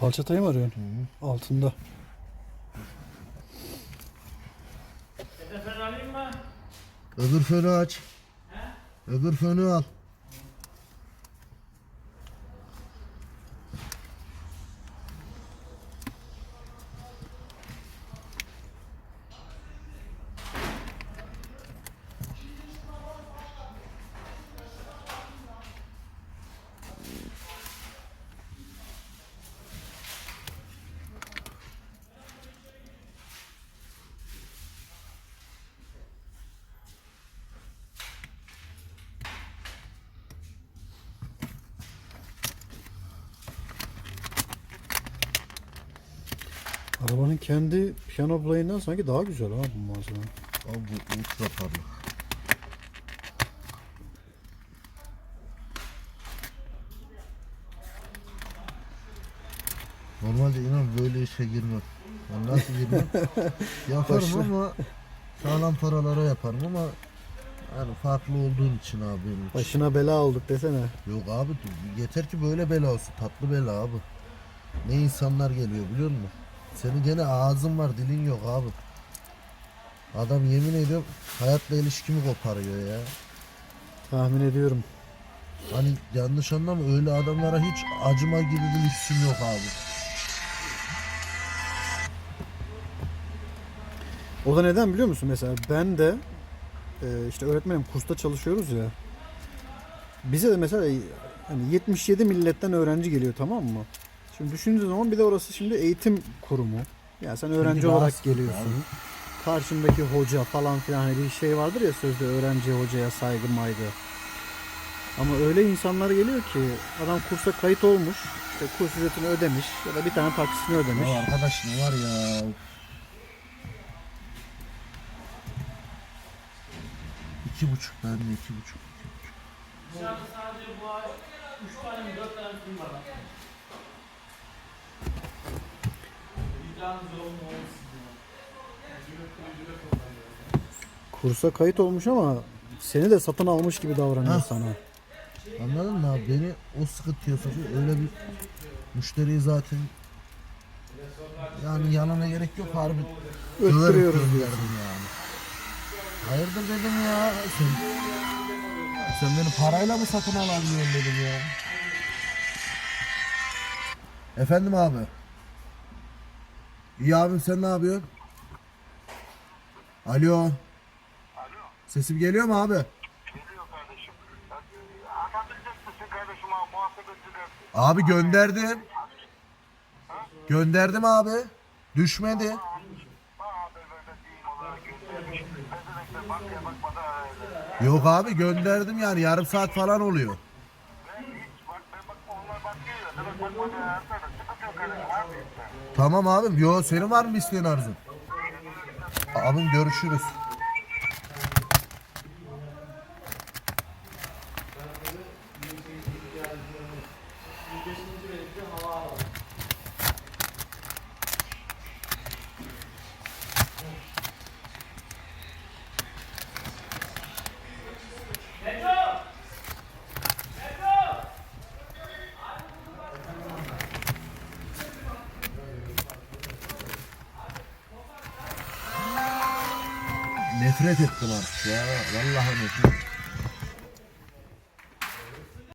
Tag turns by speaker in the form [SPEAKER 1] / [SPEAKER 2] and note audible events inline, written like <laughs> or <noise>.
[SPEAKER 1] Falçatayı mı arıyorsun? Altında.
[SPEAKER 2] Alayım mı?
[SPEAKER 3] Öbür fönü aç. Öbür fönü al.
[SPEAKER 1] Arabanın kendi piyano play'inden sanki daha güzel ha bu malzeme.
[SPEAKER 3] Abi bu ultra parlak. Normalde inan böyle işe girmem. Ben nasıl girmem? <laughs> yaparım
[SPEAKER 1] Başla.
[SPEAKER 3] ama sağlam paralara yaparım ama yani farklı olduğun için abi benim için.
[SPEAKER 1] Başına bela olduk desene.
[SPEAKER 3] Yok abi yeter ki böyle bela olsun. Tatlı bela abi. Ne insanlar geliyor biliyor musun? Senin gene ağzın var dilin yok abi. Adam yemin ediyorum hayatla ilişkimi koparıyor ya.
[SPEAKER 1] Tahmin ediyorum.
[SPEAKER 3] Hani yanlış anlama öyle adamlara hiç acıma gibi bir lüksüm yok abi.
[SPEAKER 1] O da neden biliyor musun? Mesela ben de e, işte öğretmenim kursta çalışıyoruz ya. Bize de mesela e, hani 77 milletten öğrenci geliyor tamam mı? Şimdi düşündüğün zaman bir de orası şimdi eğitim kurumu. Yani sen öğrenci
[SPEAKER 3] daha
[SPEAKER 1] olarak geliyorsun.
[SPEAKER 3] abi.
[SPEAKER 1] Karşındaki hoca falan filan hani bir şey vardır ya sözde öğrenci hocaya saygı maygı. Ama öyle insanlar geliyor ki adam kursa kayıt olmuş, işte kurs ücretini ödemiş ya da bir tane taksisini ödemiş.
[SPEAKER 3] Ya arkadaş ne var ya? İki buçuk ben de iki buçuk. iki buçuk.
[SPEAKER 2] Dışarıda sadece bu ay 3 tane mi 4 tane film var. Olmasın ya.
[SPEAKER 1] Kursa kayıt olmuş ama seni de satın almış gibi davranıyor
[SPEAKER 3] Ha.
[SPEAKER 1] sana.
[SPEAKER 3] Anladın mı abi? Beni o sıkıntıya sokuyor. Öyle bir müşteriyi zaten yani yanına gerek yok harbi.
[SPEAKER 1] Öttürüyoruz
[SPEAKER 3] gönderdim yani. Hayırdır dedim ya. Sen, sen beni parayla mı satın alabiliyorsun dedim ya. Efendim abi. İyi abim sen ne yapıyorsun? Alo.
[SPEAKER 4] Alo,
[SPEAKER 3] Sesim geliyor mu abi?
[SPEAKER 4] geliyor kardeşim. Atabilecek misin kardeşim abi muhasebeciler?
[SPEAKER 3] Abi gönderdim. Gönderdim abi. Düşmedi. Yok abi gönderdim yani yarım saat falan oluyor.
[SPEAKER 4] Ben hiç bak ben bak onlar bakıyor ya. Demek bakmadan
[SPEAKER 3] Tamam abim. Yo senin var mı isteyen arzun? Abim görüşürüz. Nefret ettim artık ya. Vallahi nefret.